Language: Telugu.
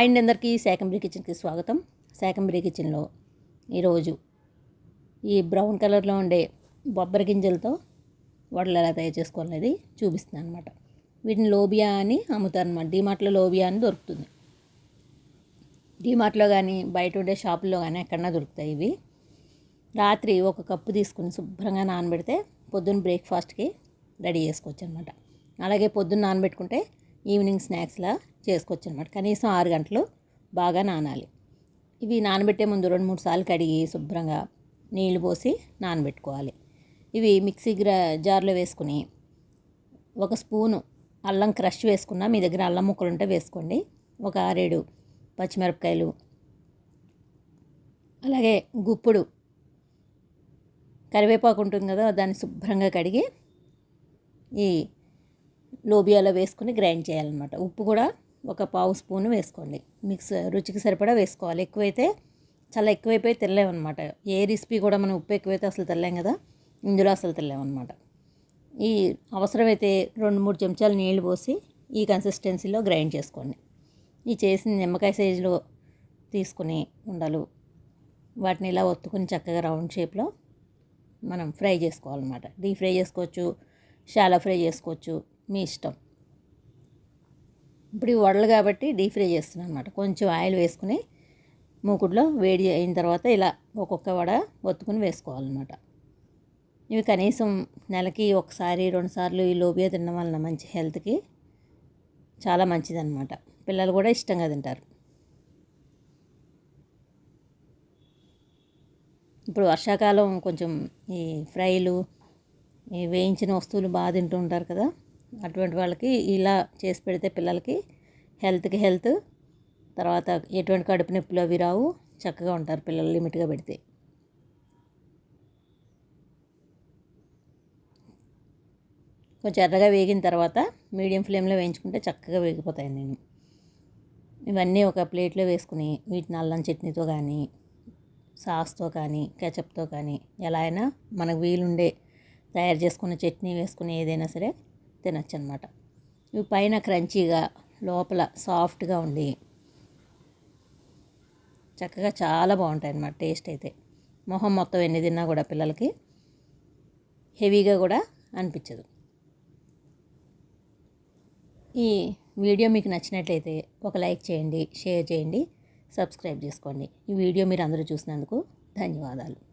అండ్ అందరికీ శాకంబరీ కిచెన్కి స్వాగతం. శాకంబరీ కిచెన్లో ఈరోజు ఈ బ్రౌన్ కలర్లో ఉండే బొబ్బరి గింజలతో వడలు ఎలా తయారు చేసుకోవాలనేది చూపిస్తున్నాను అనమాట వీటిని లోబియా అని అమ్ముతారు అనమాట డీమార్ట్లో లోబియా అని దొరుకుతుంది. డీమార్ట్లో కానీ బయట ఉండే షాపుల్లో కానీ ఎక్కడన్నా దొరుకుతాయి ఇవి. రాత్రి ఒక కప్పు తీసుకుని శుభ్రంగా నానబెడితే పొద్దున్న బ్రేక్ఫాస్ట్కి రెడీ చేసుకోవచ్చు అనమాట అలాగే పొద్దున్న నానబెట్టుకుంటే ఈవినింగ్ స్నాక్స్లా చేసుకోవచ్చు అనమాట కనీసం ఆరు గంటలు బాగా నానాలి. ఇవి నానబెట్టే ముందు రెండు మూడు సార్లు కడిగి శుభ్రంగా నీళ్ళు పోసి నానబెట్టుకోవాలి. ఇవి మిక్సీ గ్రా జార్లో వేసుకుని ఒక స్పూను అల్లం క్రష్ వేసుకున్నా మీ దగ్గర అల్లం ముక్కలు ఉంటే వేసుకోండి. ఒక ఆరేడు పచ్చిమిరపకాయలు అలాగే గుప్పుడు కరివేపాకు ఉంటుంది కదా దాన్ని శుభ్రంగా కడిగి ఈ లోబియాలో వేసుకుని గ్రైండ్ చేయాలన్నమాట. ఉప్పు కూడా ఒక పావు స్పూన్ వేసుకోండి. మిక్స్ రుచికి సరిపడా వేసుకోవాలి. ఎక్కువైతే చాలా ఎక్కువైపోయి తెల్లేమన్నమాట ఏ రెసిపీ కూడా మనం ఉప్పు ఎక్కువైతే అసలు తెల్లాం కదా. ఇందులో అసలు తెల్లామన్నమాట ఈ అవసరమైతే రెండు మూడు చెంచాలు నీళ్ళు పోసి ఈ కన్సిస్టెన్సీలో గ్రైండ్ చేసుకోండి. ఈ చేసిన నిమ్మకాయ సైజులో తీసుకుని ఉండలు. వాటిని ఇలా ఒత్తుకుని చక్కగా రౌండ్ షేప్లో మనం ఫ్రై చేసుకోవాలన్నమాట. డీప్ ఫ్రై చేసుకోవచ్చు షాలో ఫ్రై చేసుకోవచ్చు. మీ ఇష్టం. ఇప్పుడు ఈ వడలు కాబట్టి డీప్ ఫ్రై చేస్తున్నాను అనమాట కొంచెం ఆయిల్ వేసుకుని మూకుడులో వేడి అయిన తర్వాత ఇలా ఒక్కొక్క వడ ఒత్తుకుని వేసుకోవాలన్నమాట. ఇవి కనీసం నెలకి ఒకసారి రెండుసార్లు ఈ లోబియా తినడం వలన మంచి హెల్త్కి చాలా మంచిదన్నమాట. పిల్లలు కూడా ఇష్టంగా తింటారు. ఇప్పుడు వర్షాకాలం కొంచెం ఈ ఫ్రైలు ఈ వేయించిన వస్తువులు బాగా తింటూ ఉంటారు కదా. అటువంటి వాళ్ళకి ఇలా చేసి పెడితే పిల్లలకి హెల్త్కి హెల్త్ తర్వాత ఎటువంటి కడుపు నొప్పులు అవి రావు చక్కగా ఉంటారు పిల్లలు లిమిట్గా పెడితే. కొంచెం ఎర్రగా వేగిన తర్వాత మీడియం ఫ్లేమ్లో వేయించుకుంటే చక్కగా వేగిపోతాయి నేను ఇవన్నీ ఒక ప్లేట్లో వేసుకుని వీటిని అల్లం చట్నీతో కానీ సాస్తో కానీ కెచప్తో కానీ ఎలా అయినా మనకు వీలుండే తయారు చేసుకున్న చట్నీ వేసుకుని ఏదైనా సరే తినచ్చు అనమాట ఇవి పైన క్రంచీగా లోపల సాఫ్ట్గా ఉండి చక్కగా చాలా బాగుంటాయి అన్నమాట టేస్ట్ అయితే. మొహం మొత్తం ఎన్ని తిన్నా కూడా పిల్లలకి హెవీగా కూడా అనిపించదు. ఈ వీడియో మీకు నచ్చినట్లయితే ఒక లైక్ చేయండి షేర్ చేయండి సబ్స్క్రైబ్ చేసుకోండి. ఈ వీడియో మీరు అందరూ చూసినందుకు ధన్యవాదాలు.